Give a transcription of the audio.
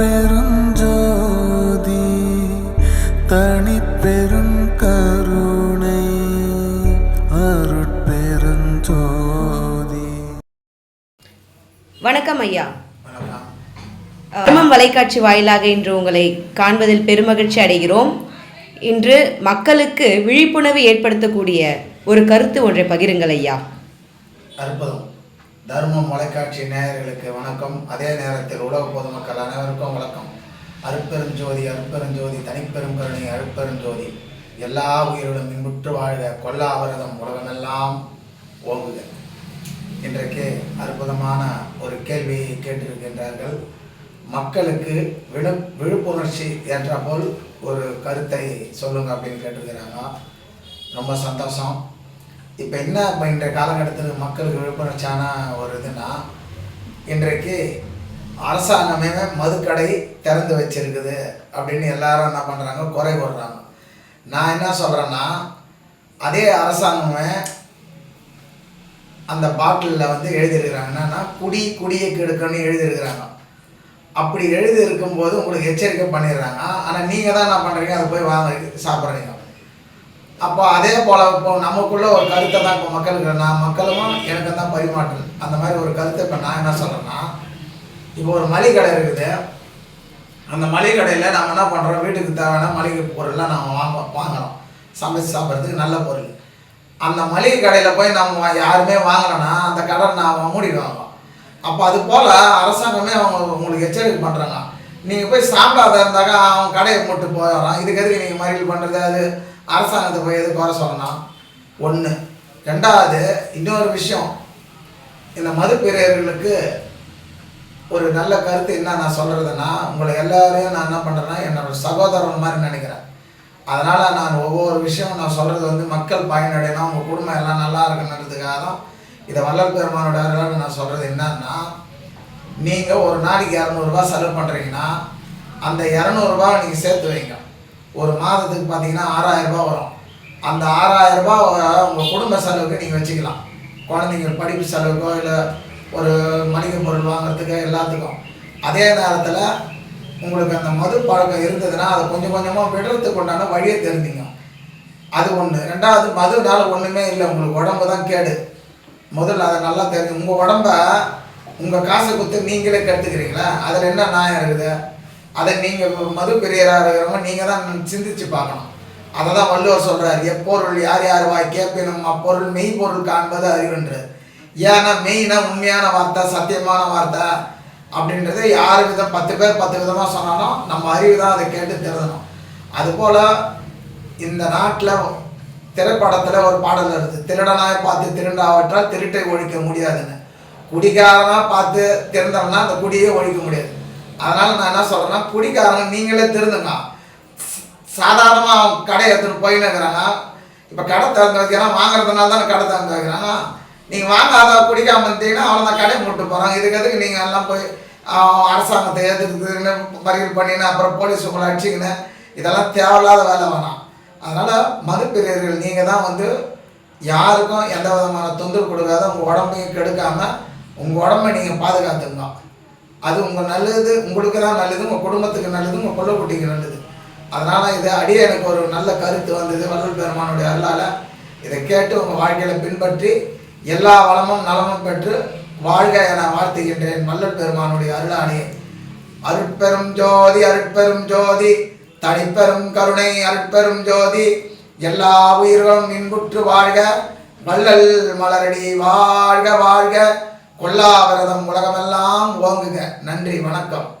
அருட்பெருஞ்சோதி தனிப்பெரும் கருணை அருட்பெருஞ்சோதி. வணக்கம் ஐயா. தர்மம் வலைக்காட்சி வாயிலாக இன்று உங்களை காண்பதில் பெருமகிழ்ச்சி அடைகிறோம். இன்று மக்களுக்கு விழிப்புணர்வு ஏற்படுத்தக்கூடிய ஒரு கருத்து ஒன்றை பகிருங்கள் ஐயா. அற்புதம் தர்மம் மலைக்காட்சி நேயர்களுக்கு வணக்கம். அதே நேரத்தில் உலக பொதுமக்கள் அனைவருக்கும் வணக்கம். அருட்பெருஞ்சோதி அருட்பெருஞ்சோதி தனிப்பெரும் கருணை அருட்பெருஞ்சோதி எல்லா உயிர்களும் இன்புற்று வாழ்க. கொல்லாவிரதம் உலகமெல்லாம் ஓங்குக. இன்றைக்கு அற்புதமான ஒரு கேள்வியை கேட்டிருக்கின்றார்கள். மக்களுக்கு விழு விழிப்புணர்ச்சி என்ற போல் ஒரு கருத்தை சொல்லுங்க அப்படின்னு கேட்டிருக்கிறாங்க. ரொம்ப சந்தோஷம். இப்போ என்ன இப்போ இன்றைய காலகட்டத்தில் மக்களுக்கு விழிப்புணர்ச்சியான ஒரு இதுனா இன்றைக்கு அரசாங்கமே மதுக்கடை திறந்து வச்சிருக்குது அப்படின்னு எல்லாரும் என்ன பண்ணுறாங்க குறை கூடுறாங்க நான் என்ன சொல்கிறேன்னா அதே அரசாங்கமே அந்த பாட்டிலில் வந்து எழுதியிருக்கிறாங்க. என்னன்னா குடி குடியை கெடுக்கணும்னு எழுதியிருக்கிறாங்க. அப்படி எழுதி இருக்கும்போது உங்களுக்கு எச்சரிக்கை பண்ணிடுறாங்க. ஆனால் நீங்கள் தான் என்ன பண்ணுறீங்க அதை போய் வாங்க சாப்பிட்றீங்க. அப்போ அதே போல் இப்போ நமக்குள்ள ஒரு கருத்தை தான் இப்போ மக்களுக்கு நான் மக்களும் எனக்கு தான் பரிமாற்றல் அந்த மாதிரி ஒரு கருத்தை இப்போ நான் என்ன சொல்கிறேன்னா இப்போ ஒரு மளிகை கடை இருக்குது. அந்த மளிகை கடையில் நம்ம என்ன பண்ணுறோம் வீட்டுக்கு தேவையான மளிகை பொருள்லாம் நம்ம வாங்க வாங்குறோம் சமைச்சு சாப்பிட்றதுக்கு நல்ல பொருள். அந்த மளிகை கடையில் போய் நம்ம யாருமே வாங்கலைன்னா அந்த கடை நான் மூடிடுவாங்க அப்போ அது போல் அரசாங்கமே அவங்க உங்களுக்கு எச்சரிக்கை பண்ணுறாங்க நீங்கள் போய் சாப்பிடாத இருந்தாக்கா அவன் கடையை போட்டு போயிடறான். இதுக்கு எதுக்கு நீங்கள் மறியல் பண்ணுறது அது அரசாங்கத்தை போய் எது குறை சொல்லணும் ஒன்று ரெண்டாவது இன்னொரு விஷயம். இந்த மது பிரியர்களுக்கு ஒரு நல்ல கருத்து என்ன நான் சொல்கிறதுன்னா உங்களை எல்லாரையும் நான் என்ன பண்ணுறேன்னா என்னோட சகோதரன் மாதிரி நினைக்கிறேன். அதனால் நான் ஒவ்வொரு விஷயம் நான் சொல்கிறது வந்து மக்கள் பயனடையணும் உங்கள் குடும்பம் எல்லாம் நல்லா இருக்கணுன்றதுக்காக தான் இதை வள்ளல் பெருமானோட நான் சொல்கிறது என்னன்னா நீங்கள் ஒரு நாளைக்கு இரநூறுபா செலவு பண்ணுறீங்கன்னா அந்த இரநூறுபா நீங்கள் சேர்த்து வைங்க. ஒரு மாதத்துக்கு பார்த்தீங்கன்னா ஆறாயிரம் ரூபாய் வரும். அந்த ஆறாயிரம் ரூபாய் உங்கள் குடும்ப செலவுக்கு நீங்கள் வச்சுக்கலாம். குழந்தைங்க படிப்பு செலவுக்கோ இல்லை ஒரு மளிகை பொருள் வாங்குறதுக்கு எல்லாத்துக்கும். அதே நேரத்தில் உங்களுக்கு அந்த மது பழக்கம் இருந்ததுன்னா அதை கொஞ்சம் கொஞ்சமாக விடுறதுக்கு உண்டான வழியை தெரிஞ்சுங்க. அது ஒன்று ரெண்டாவது மதுனால ஒன்றுமே இல்லை. உங்களுக்கு உடம்பு தான் கேடு. முதல்ல அதை நல்லா தெரிஞ்சு உங்கள் உடம்ப உங்கள் காசை கொடுத்து நீங்களே கற்றுக்கிறீங்களா அதில் என்ன நியாயம் இருக்குது? அதை நீங்கள் மது பெரியராக இருக்கிறவங்க நீங்கள் தான் சிந்திச்சு பார்க்கணும். அதை தான் வள்ளுவர் சொல்கிறார் எப்பொருள் யார் யார் வாய் கேட்பினும் அப்பொருள் மெய்ப்பொருள் காண்பது அறிவுன்றது ஏன்னா மெய்னா உண்மையான வார்த்தை சத்தியமான வார்த்தை அப்படின்றது யார் விதம் பத்து பேர் பத்து விதமாக சொன்னாலும் நம்ம அறிவு தான் அதை கேட்டு திருதணும். அதுபோல் இந்த நாட்டில் திரைப்படத்தில் ஒரு பாடல் வருது திருடனாய் பார்த்து திருண்டாவற்றால் திருட்டை ஒழிக்க முடியாதுன்னு. குடிகாரனாக பார்த்து திருந்தோம்னா அந்த குடியே ஒழிக்க முடியாது. அதனால் நான் என்ன சொல்கிறேன்னா பிடிக்காதவங்க நீங்களே திருந்துங்க. சாதாரணமாக அவங்க கடை எடுத்துகிட்டு போயின்னு இப்போ கடை திறந்து வைக்கிறான் வாங்குறதுனால தானே கடை திறந்து வைக்கிறாங்க நீங்கள் வாங்காத பிடிக்காம இருந்தீங்கன்னா அவ்வளோதான் கடையை மூட்டு போகிறாங்க இதுக்கு எதுக்கு நீங்கள் எல்லாம் போய் அரசாங்கத்தை எதிர்த்துன்னு மறியல் பண்ணின்னு அப்புறம் போலீஸ் உங்களை அடிச்சிக்கின்னு இதெல்லாம் தேவையில்லாத வேலை வேணாம். அதனால் மதுப்பிரியர்கள் நீங்கள் தான் வந்து யாருக்கும் எந்த விதமான தொந்தரவு கொடுக்காத உங்கள் உடம்பையும் கெடுக்காமல் உங்கள் உடம்பை நீங்கள் பாதுகாத்துக்கணும். அது உங்கள் நல்லது உங்களுக்கு தான் நல்லது உங்கள் குடும்பத்துக்கு நல்லது உங்கள் கொள்ளக்குட்டிக்கு நல்லது. அதனால் இது அடியே எனக்கு ஒரு நல்ல கருத்து வந்தது வள்ளல் பெருமானுடைய அருளால். இதை கேட்டு உங்கள் வாழ்க்கையில் பின்பற்றி எல்லா வளமும் நலமும் பெற்று வாழ்க என வாழ்த்துகின்றேன் வள்ளல் பெருமானுடைய அருளானே அருட்பெரும் ஜோதி அருட்பெரும் ஜோதி தனிப்பெரும் கருணை அருட்பெரும் ஜோதி எல்லா உயிர்களும் இன்புற்று வாழ்க. வள்ளல் மலரடி வாழ்க வாழ்க. கொல்லாவிரதம் உலகமெல்லாம் ஓங்குக. நன்றி வணக்கம்.